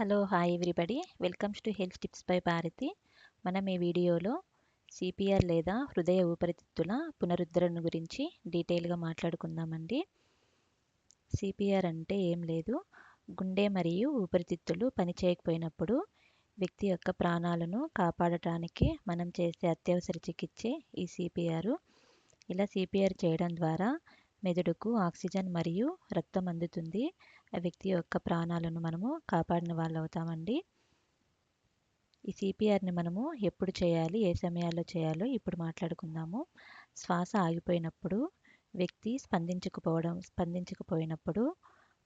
Hello hi everybody. Welcomes to health tips by Bharathi. మనం ఈ వీడియోలో సిపిఆర్ లేదా హృదయ ఊపిరితిత్తుల పునరుద్ధరణ గురించి డీటెయిల్గా మాట్లాడుకుందామండి. సిపిఆర్ అంటే ఏం లేదు. గుండె మరియు ఊపిరితిత్తులు పనిచేయకపోయినప్పుడు వ్యక్తి యొక్క ప్రాణాలను కాపాడటానికి మనం చేసే అత్యవసర చికిత్సే ఈ సిపిఆర్. ఇలా సిపిఆర్ చేయడం ద్వారా మెదడుకు ఆక్సిజన్ మరియు రక్తం అందుతుంది. వ్యక్తి యొక్క ప్రాణాలను మనము కాపాడిన వాళ్ళు అవుతామండి ఈ సిపిఆర్ని మనము ఎప్పుడు చేయాలి ఏ సమయాల్లో చేయాలో ఇప్పుడు మాట్లాడుకుందాము. శ్వాస ఆగిపోయినప్పుడు వ్యక్తి స్పందించకపోవడం స్పందించకపోయినప్పుడు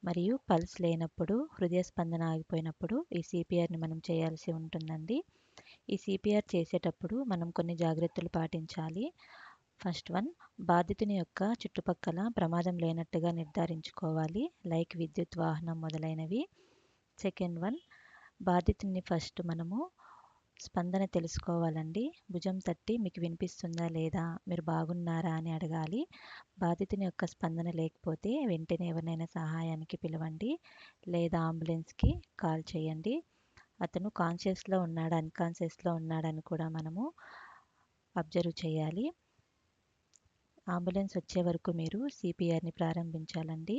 మరియు పల్స్ లేనప్పుడు హృదయ స్పందన ఆగిపోయినప్పుడు ఈ సిపిఆర్ని మనం చేయాల్సి ఉంటుందండి. ఈ సిపిఆర్ చేసేటప్పుడు మనం కొన్ని జాగ్రత్తలు పాటించాలి. ఫస్ట్ వన్ బాధితుని యొక్క చుట్టుపక్కల ప్రమాదం లేనట్టుగా నిర్ధారించుకోవాలి. లైక్ విద్యుత్ వాహనం మొదలైనవి. సెకండ్ వన్ బాధితుని ఫస్ట్ మనము స్పందన తెలుసుకోవాలండి. భుజం తట్టి మీకు వినిపిస్తుందా లేదా? మీరు బాగున్నారా అని అడగాలి. బాధితుని యొక్క స్పందన లేకపోతే వెంటనే ఎవరినైనా సహాయానికి పిలవండి. లేదా అంబులెన్స్కి కాల్ చేయండి. అతను కాన్షియస్లో ఉన్నాడా అన్కాన్షియస్లో ఉన్నాడని కూడా మనము అబ్జర్వ్ చేయాలి. అంబులెన్స్ వచ్చే వరకు మీరు సిపిఆర్ని ప్రారంభించాలండి.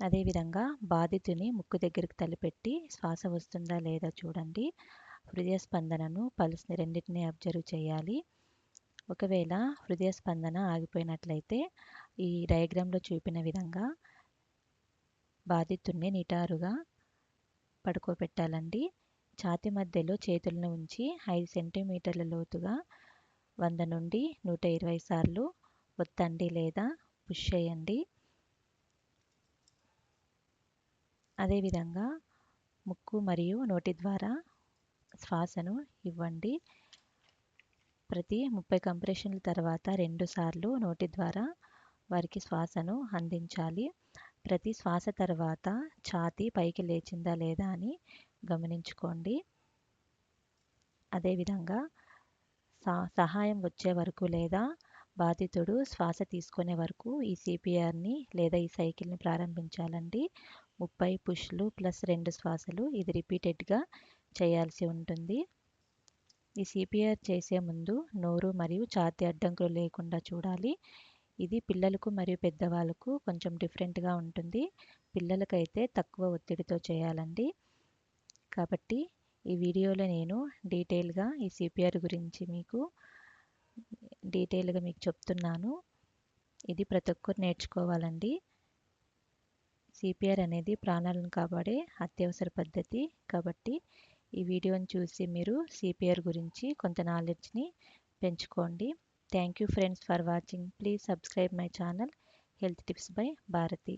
అదేవిధంగా బాధితుని ముక్కు దగ్గరికి తలపెట్టి శ్వాస వస్తుందా లేదా చూడండి. హృదయ స్పందనను పల్స్ని రెండింటిని అబ్జర్వ్ చేయాలి. ఒకవేళ హృదయ స్పందన ఆగిపోయినట్లయితే ఈ డయాగ్రామ్లో చూపిన విధంగా బాధితుడిని నిటారుగా పడుకోబెట్టాలండి. ఛాతి మధ్యలో చేతులను ఉంచి ఐదు సెంటీమీటర్ల లోతుగా వంద నుండి నూట ఇరవై సార్లు ఒత్తండి లేదా పుష్ చేయండి. అదేవిధంగా ముక్కు మరియు నోటి ద్వారా శ్వాసను ఇవ్వండి. ప్రతి ముప్పై కంప్రెషన్ల తర్వాత రెండు సార్లు నోటి ద్వారా వారికి శ్వాసను అందించాలి. ప్రతి శ్వాస తర్వాత ఛాతీ పైకి లేచిందా లేదా అని గమనించుకోండి. అదేవిధంగా సహాయం వచ్చే వరకు లేదా బాధితుడు శ్వాస తీసుకునే వరకు ఈ సిపిఆర్ని లేదా ఈ సైకిల్ని ప్రారంభించాలండి. ముప్పై పుష్లు ప్లస్ రెండు శ్వాసలు ఇది రిపీటెడ్గా చేయాల్సి ఉంటుంది. ఈ సిపిఆర్ చేసే ముందు నోరు మరియు ఛాతి అడ్డంకులు లేకుండా చూడాలి. ఇది పిల్లలకు మరియు పెద్దవాళ్ళకు కొంచెం డిఫరెంట్గా ఉంటుంది. పిల్లలకైతే తక్కువ ఒత్తిడితో చేయాలండి. కాబట్టి ఈ వీడియోలో నేను డీటెయిల్గా ఈ సిపిఆర్ గురించి మీకు డీటెయిల్గా మీకు చెప్తున్నాను. ఇది ప్రతి ఒక్కరు నేర్చుకోవాలండి. సిపిఆర్ అనేది ప్రాణాలను కాపాడే అత్యవసర పద్ధతి కాబట్టి ఈ వీడియోని చూసి మీరు సిపిఆర్ గురించి కొంత నాలెడ్జ్ని పెంచుకోండి. Thank you friends for watching. Please subscribe my channel. Health tips by Bharathi.